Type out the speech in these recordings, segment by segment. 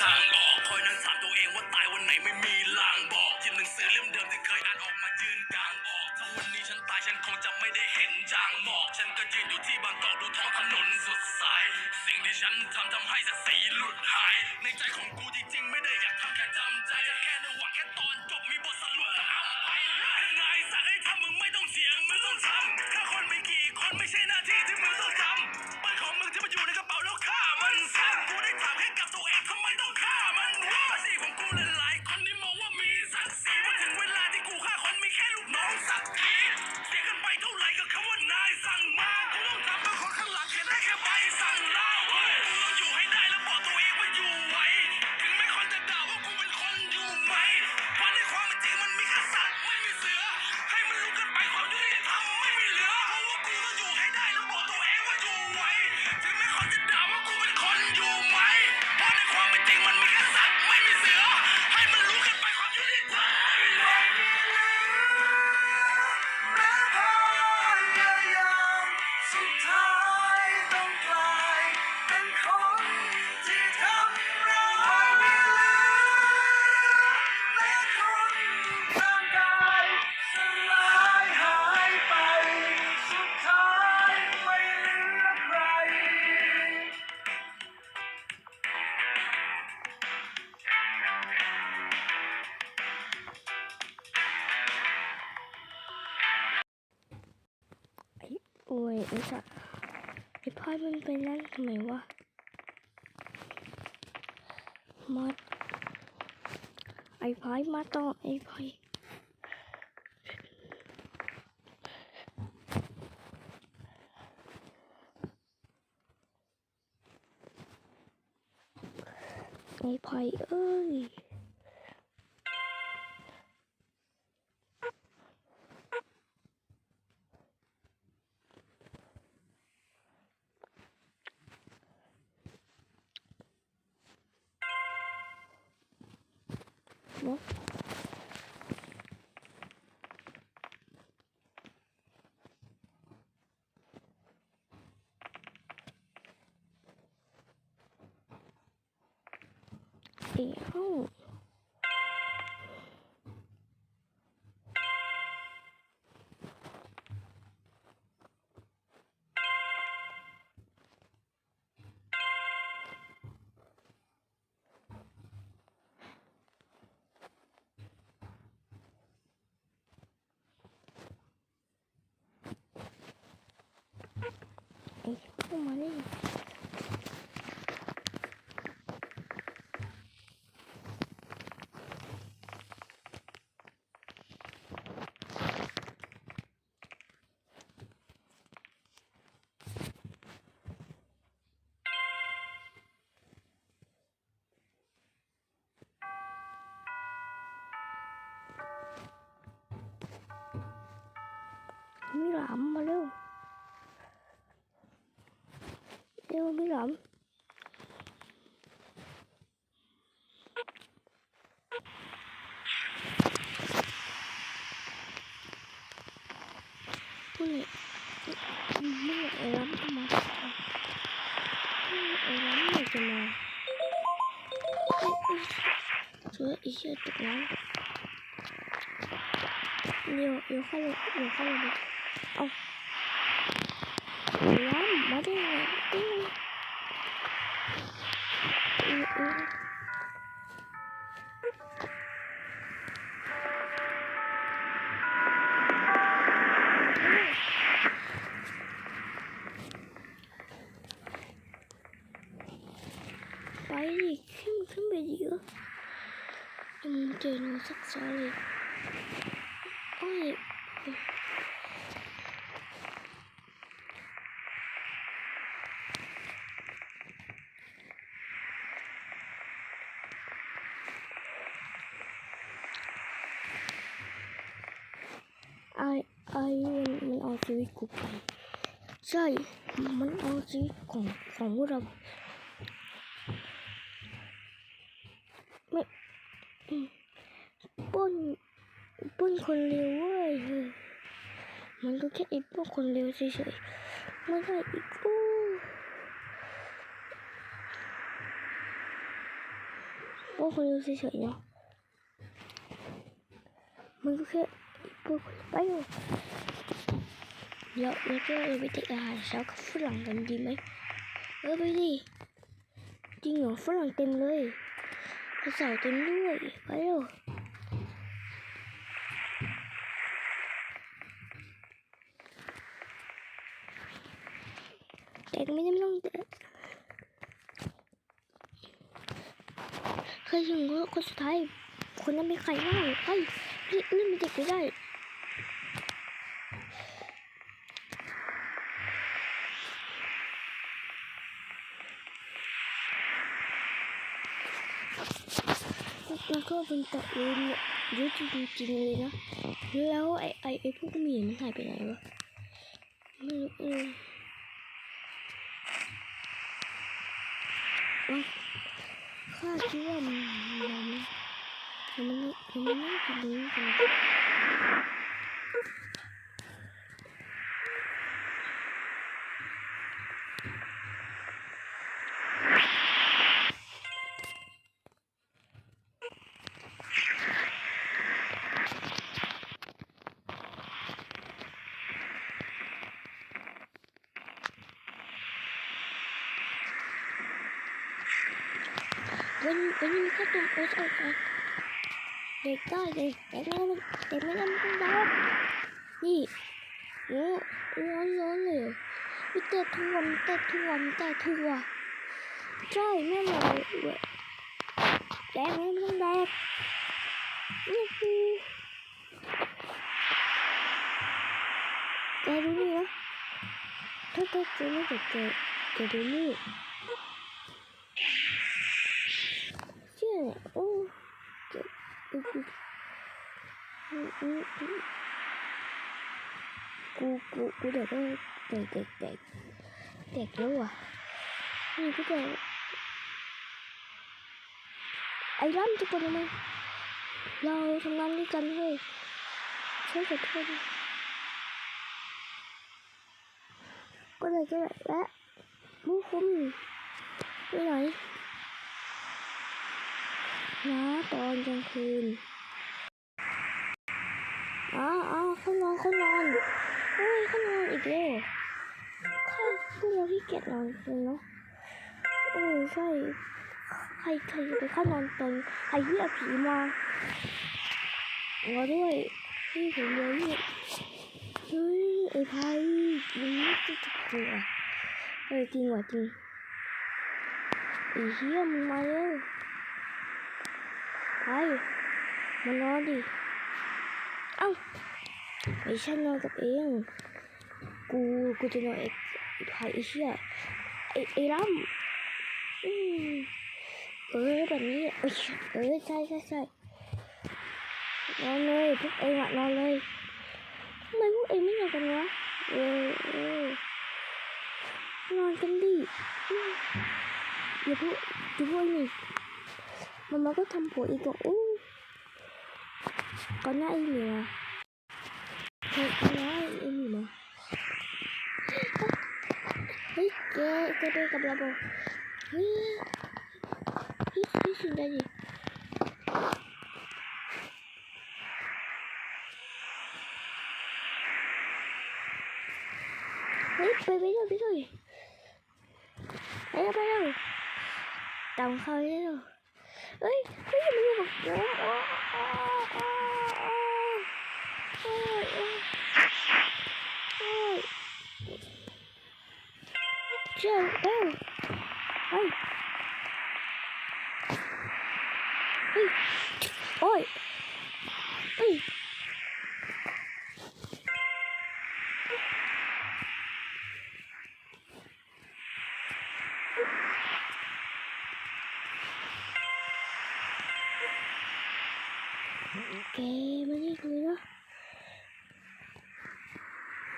ทางออกคอยนั่งถามตัวเองว่าตายวันไหนไม่มีลางบอกหยิบหนังสือเล่มเดิมที่เคยอ่านออกมายืนกลางออกถ้าวันนี้ฉันตายฉันคงจะไม่ได้เห็นจางหมอกฉันก็ยืนอยู่ที่บางกอกดูท้องถนนสดใสสิ่งที่ฉันทำทำให้ศรีหลุดหาย ในใจของกูที่ ค่อยมันไปนั่นทำไมวะมัดไอ้พายมาต่อไอ้พายไอ้พายเอ้ย 什么？ 아이, 그만해. 미라 안 말해요. Telegram. Bu ne? Bunu öğrendim aslında. Bunu öğrenmedim ha. Sonra işe ettik lan. Yok, yok hala, yok hala. Al. sorry. Ôi. ai ai, mình ở dưới cục trời, mình ở dưới cổng phòng của đồng ว้ยมันก็แค่อีกพวกคนเร็วเฉยๆไม่ได้อีกพวกพวกคนเร็วเฉยๆเนาะมันก็แค่อีกพวกคนไปอยู่เดี๋ยวเราจะเราไปติดอาหารเช้ากับฝรั่งกันดีไหมเออไปดิจริงเหรอฝรั่งเต็มเลยกระสาวเต็มด้วยไปเร็ว ต่ไม่ได้ไม่ต้องแตะเคยถึงคนสุดท้าย คนนั้นเป็นใครบ้างเฮ้ยนี่นี่มันเด็กไม่ได้แล้วก็เป็นตะเวนเยอะจริงๆเลยนะ แล้วไอ้ไอ้ไอ้พวกหมีมันหายไปไหนวะ ไม่รู้เออ ว่า ข้าคิ ดว่ามันมันมันมันมันน่าจะรู้กันวันวันนี้ข้าตัวโอ๊ตออก อืออืออือกูกูกูเด็กเด็กเด็กเด็กเด็กแล้วอะนี่ก็เด็กไอ้ร่ำจะเป็นยังไงเราทำงานด้วยกันเฮ้ยช่วยขอโทษนก็เลยก็เลยและมูคุ้มไปไหนนะตอนกลางคืนอ๋ออ๋อ เขานอนเขานอนเฮ้ยเขานอนอีกแล้วข้าพวกเราที่เกียจนอนเลยเนาะเออใช่ใครใครไปเข้านอนตอนใครเรียผีมามาด้วยพี่ผมเลยเนี่ยเฮ้ยไอ้ไพ่มันไม่จะจะกลัวเออจริงว่ะจริงไอ้เหี้ยมึงมาเร็วไปมานอนดิเอ้า ไอ้ฉันนอนกับเอง กูกูจะนอนไอ้ไอ้ไอ้เหี้ยไอ้ไอ้ล้ำอืมเออแบบนี้เอยเออใช่ใช่ใช่นอนเลยพวกเองอะนอนเลยทำไมพวกเองไม่นอนกันวะเออเออนอนกันดิอย่าพูดอย่าพูดนี่มามาก็ทำผัวอีกอะอู้ก่อนหน้าอ้เหนียว เฮ้ยก่อนหน้าไอ้เหนียวเฮ้ยแกแกไปกับเราบอกเฮ้ยพี่พี่สิได้ดิเฮ้ยไปไปเลยไปเลยไปแล้วไปแล้วตามเขาเลยเฮ้ยเฮ้ยมันอยู่กับผมโอ้ โอ้โอ้โอ้โอ้ย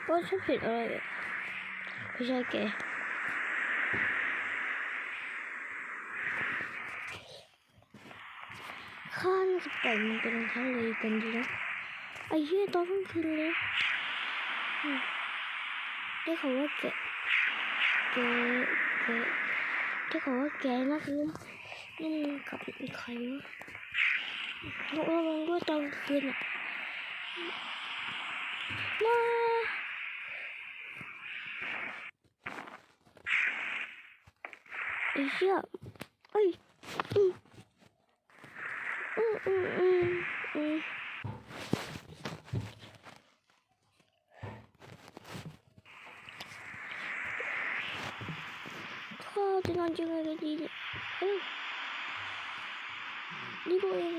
กมานี่เลยนะว่าฉันผิดอะไรไม่ใช่แกข้าน่าจะปล่อยมันไปลงทะเลกันดีนะไอ้เหี้ยตอนกลางคืนเลยได้ข่าวว่าแกแกแกได้ข่าวว่าแกนะคือแกนี่มันกับใครวะระวังด้วยตอนกลางคืนอะมาไอ้เหี้ยเอ้ยอืม อืมอืมอืมอืมข้าจะนอนยังไงกันดีเนี่ยเอ้ยนี่ก็เอง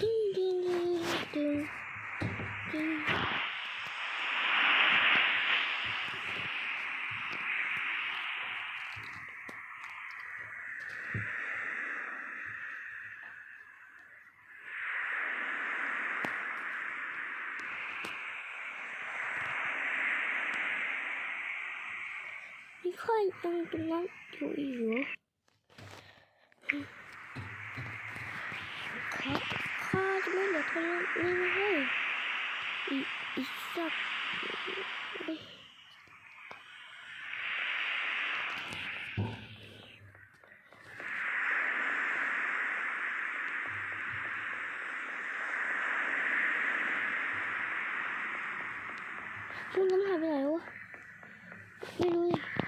ดึงดึงดึงดึงดึง นี่ข้ายังตรงนั้นอยู่อีกเหรอข้าข้าจะไม่เหลือคนเลยนะเฮ้ยอีอีสัตว์เอ้พวกนั้นหายไปไหนวะไม่รู้อ้ยเอ้ยเอ้ยข้าใครวะ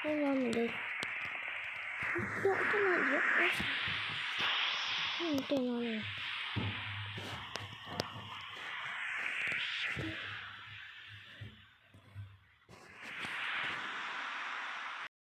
ให้นอนเหมือนเดิมเยอะขนาดเยอะเลยอืมเก่ง